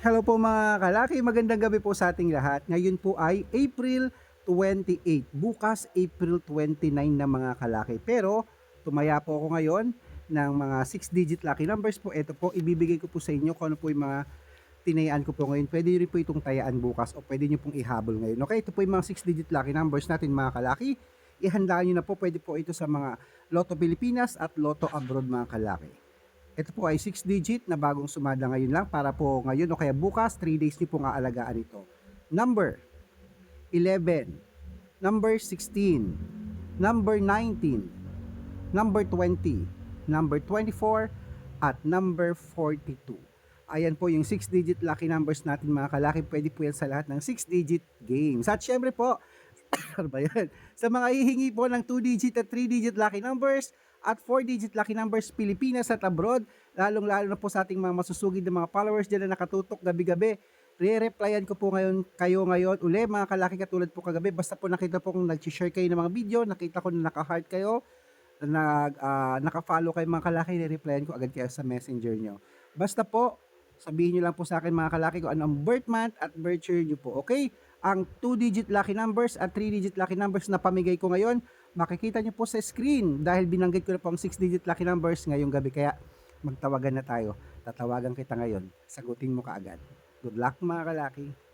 Hello po mga kalaki, magandang gabi po sa ating lahat. Ngayon po ay April 28, bukas April 29 na mga kalaki. Pero tumaya po ako ngayon ng mga 6-digit lucky numbers po. Ito po, ibibigay ko po sa inyo kung ano po yung mga tinayaan ko po ngayon. Pwede rin po itong tayaan bukas o pwede nyo pong ihabol ngayon. Okay, ito po yung mga 6-digit lucky numbers natin mga kalaki. Ihanda nyo na po, pwede po ito sa mga Lotto Pilipinas at Lotto Abroad mga kalaki. Ito po ay 6 digit na bagong sumada ngayon lang para po ngayon o kaya bukas 3 days niyo pong aalagaan ito. Number 11, number 16, number 19, number 20, number 24, at number 42. Ayan po yung 6 digit lucky numbers natin mga kalaki. Pwede po yan sa lahat ng 6 digit games. At syempre po, ano ba yan? Sa mga hihingi po ng 2 digit at 3 digit lucky numbers at 4 digit lucky numbers Pilipinas at abroad, lalong lalo na po sa ating mga masusugid na mga followers dyan na nakatutok gabi-gabi. Re-replyan ko po ngayon kayo ngayon uli mga kalaki katulad po kagabi. Basta po nakita po kung nag-share kayo ng mga video, nakita ko na naka-heart kayo, na nag, ah, naka-follow kayo mga kalaki, re-replyan ko agad kayo sa messenger nyo. Basta po, sabihin nyo lang po sa akin mga kalaki kung ano ang birth month at birth year nyo po. Okay? Ang 2-digit lucky numbers at 3-digit lucky numbers na pamigay ko ngayon, makikita nyo po sa screen dahil binanggit ko na po ang 6-digit lucky numbers ngayong gabi. Kaya magtawagan na tayo. Tatawagan kita ngayon. Sagutin mo kaagad. Good luck mga kalaki.